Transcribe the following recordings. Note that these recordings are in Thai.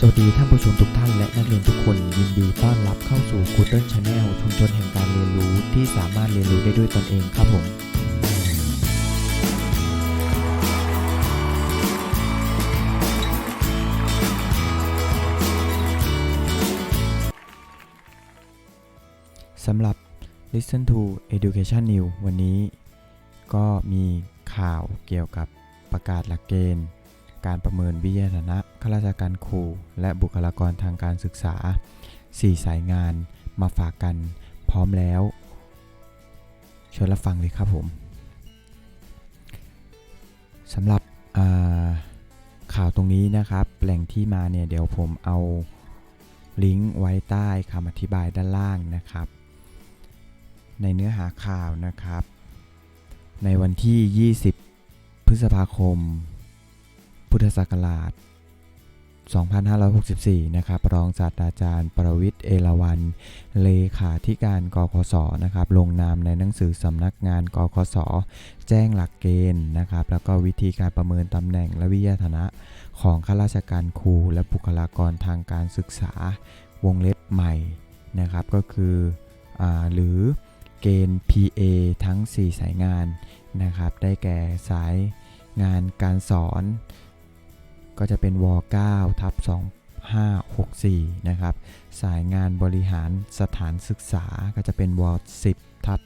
สวัสดีท่านผู้ชมทุกท่านและนักเรียนทุกคนยินดีต้อนรับเข้าสู่ Google Channel ชุมชนแห่งการเรียนรู้ที่สามารถเรียนรู้ได้ด้วยตนเองครับผมสำหรับ Listen to Education New วันนี้ ก็มีข่าวเกี่ยวกับประกาศหลักเกณฑ์ การประเมินวิทยาฐานะข้าราชการครู และบุคลากรทางการศึกษา 4 สายงานมาฝากกันพร้อมแล้วเชิญรับฟังเลยครับผมสำหรับข่าวตรงนี้นะครับ แหล่งที่มาเนี่ยเดี๋ยวผมเอาลิงก์ไว้ใต้คำอธิบายด้านล่างนะครับ ในเนื้อหาข่าวนะครับ ในวันที่ 20 พฤษภาคม พุทธศักราช 2564 นะครับ รองศาสตราจารย์ประวิทย์เอราวัน เลขาธิการกคส นะครับ ลงนามในหนังสือสำนักงานกคส แจ้งหลักเกณฑ์นะครับ แล้วก็วิธีการประเมินตำแหน่งและวิทยาฐานะของข้าราชการครู และบุคลากรทางการศึกษาวงเล็บใหม่นะครับ ก็คืออหรือเกณฑ์ PA ทั้ง 4 สายงานนะครับ ได้แก่สายงานการสอน ก็จะเป็นว9ทับ2564 นะครับ สายงานบริหารสถานศึกษาก็จะเป็นว10ทับ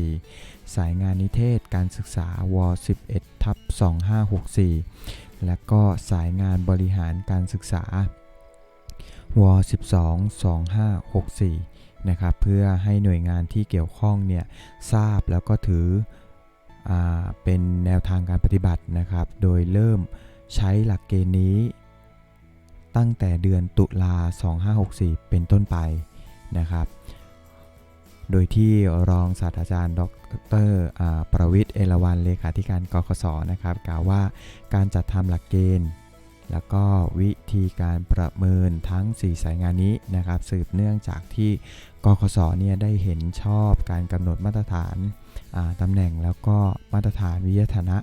2564 สายงานนิเทศการศึกษาว11ทับ2564 และก็สายงานบริหารการศึกษาว12 2564 นะครับ เพื่อให้หน่วยงานที่เกี่ยวข้องเนี่ยทราบแล้วก็ถืออเป็นแนวทางการปฏิบัตินะครับ โดยเริ่ม ใช้หลักเกณฑ์นี้ ตั้งแต่เดือนตุลา 2564 เป็นต้นไปนะครับ โดยที่รองศาสตราจารย์ ดรอ่าประวิทย์เอราวันเลขาธิการกคสนะครับกล่าวว่าการจัดทำหลักเกณฑ์ แล้วก็วิธีการประเมินทั้ง 4 สายงานนี้นะครับ สืบเนื่องจากที่กคสเนี่ยได้เห็นชอบการกำหนดมาตรฐาน ตำแหน่งแล้วก็มาตรฐานวิทยาฐานะ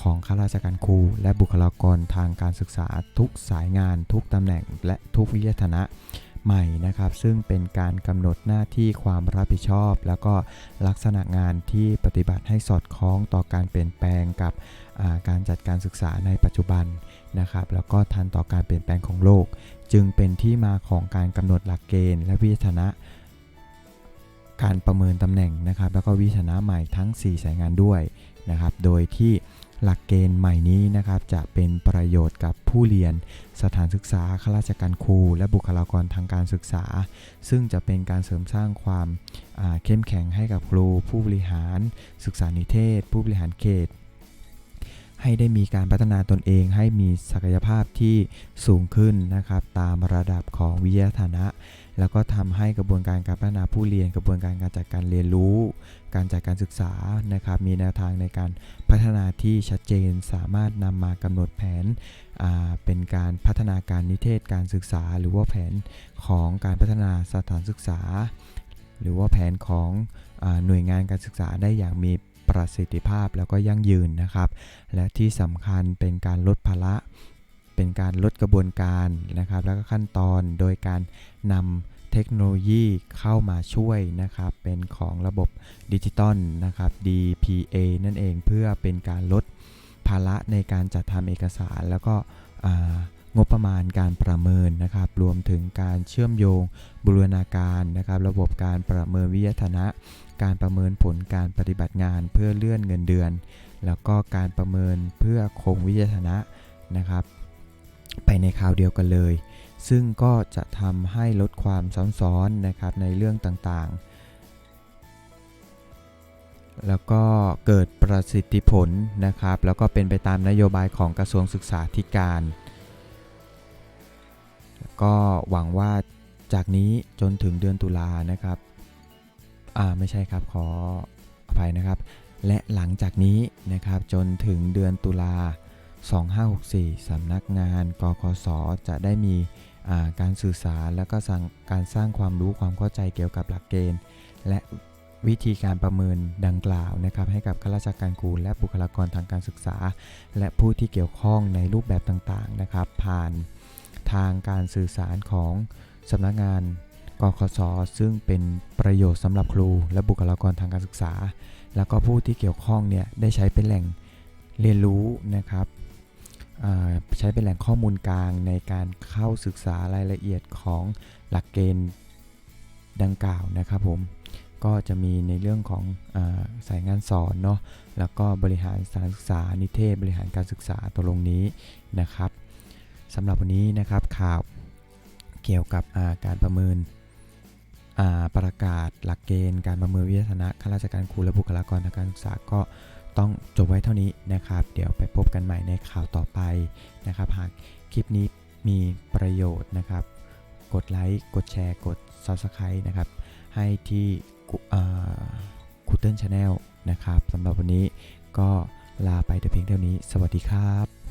ของข้าราชการครู และบุคลากรทางการศึกษาทุกสายงาน ทุกตำแหน่งและทุกวิทยาฐานะใหม่นะครับ ซึ่งเป็นการกำหนดหน้าที่ความรับผิดชอบ แล้วก็ลักษณะงานที่ปฏิบัติให้สอดคล้องต่อการเปลี่ยนแปลงกับการจัดการศึกษาในปัจจุบันนะครับ แล้วก็ทันต่อการเปลี่ยนแปลงของโลก จึงเป็นที่มาของการกำหนดหลักเกณฑ์และวิทยานะ การประเมินตำแหน่งนะครับ แล้วก็วิทยานะใหม่ทั้ง 4 สายงานด้วยนะครับ โดยที่หลักเกณฑ์ใหม่นี้นะครับจะเป็นประโยชน์กับผู้เรียน สถานศึกษาข้าราชการครู และบุคลากรทางการศึกษา ซึ่งจะเป็นการเสริมสร้างความเข้มแข็งให้กับครู ผู้บริหาร ศึกษานิเทศ ผู้บริหารเขต ให้ได้มีการพัฒนาตนเองให้มีศักยภาพที่สูงขึ้นนะครับ ตามระดับของวิทยาฐานะ แล้วก็ทำให้กระบวนการการพัฒนาผู้เรียน กระบวนการการจัดการเรียนรู้ การจัดการศึกษานะครับมีแนวทางในการพัฒนาที่ชัดเจน สามารถนำมากำหนดแผนเป็นการพัฒนาการนิเทศการศึกษา หรือว่าแผนของการพัฒนาสถานศึกษา หรือว่าแผนของอหน่วยงานการศึกษาได้อย่างมีประสิทธิภาพแล้วก็ยั่งยืนนะครับ และที่สำคัญเป็นการลดภาระ การลดกระบวนการนะครับ แล้วก็ขั้นตอนโดยการนำเทคโนโลยีเข้ามาช่วยนะครับ เป็นของระบบดิจิตอลนะครับ DPA นั่นเองเพื่อเป็นการลดภาระในการจัดทำเอกสาร แล้วก็งบประมาณการประเมินนะครับ รวมถึงการเชื่อมโยงบูรณาการนะครับ ระบบการประเมินวิทยาฐานะ การประเมินผลการปฏิบัติงานเพื่อเลื่อนเงินเดือน แล้วก็การประเมินเพื่อคงวิทยาฐานะนะครับ ไปในคราวเดียวกันเลย ซึ่งก็จะทำให้ลดความซ้ำซ้อนนะครับในเรื่องต่างๆ แล้วก็เกิดประสิทธิผลนะครับ แล้วก็เป็นไปตามนโยบายของกระทรวงศึกษาธิการ ก็หวังว่าจากนี้จนถึงเดือนตุลานะครับ อ่าไม่ใช่ครับขออภัยนะครับ และหลังจากนี้นะครับจนถึงเดือนตุลา 2564 สำนักงานกคสจะได้มีการสื่อสารและก็การสร้างความรู้ความเข้าใจเกี่ยวกับหลักเกณฑ์ และวิธีการประเมินดังกล่าวนะครับให้กับข้าราชการครูและบุคลากรทางการศึกษา และผู้ที่เกี่ยวข้องในรูปแบบต่างๆนะครับผ่านทางการสื่อสารของสำนักงานกคสซึ่งเป็นประโยชน์สำหรับครู และบุคลากรทางการศึกษา แล้วก็ผู้ที่เกี่ยวข้องเนี่ยได้ใช้เป็นแหล่งเรียนรู้นะครับ ใช้เป็นแหล่งข้อมูลกลางในการเข้าศึกษารายละเอียดของหลักเกณฑ์ดังกล่าวนะครับผมก็จะมีในเรื่องของอสายงานสอนเนาะแล้วก็บริหารสถานศึกษานิเทศ บริหารการศึกษาตรงนี้นะครับสำหรับวันนี้นะครับข่าวเกี่ยวกับาการประเมินประกาศหลักเกณฑ์การประเมินวิทยาฐานะข้าราชการครูและบุคลากรทางการศึกษาก็ ต้องจบไว้เท่านี้นะครับ เดี๋ยวไปพบกันใหม่ในข่าวต่อไปนะครับ หากคลิปนี้มีประโยชน์นะครับ กดไลค์ กดแชร์ กด Subscribe นะครับ ให้ที่คูเติลชาแนลนะครับสำหรับวันนี้ก็ลาไปแต่เพียงเท่านี้ สวัสดีครับ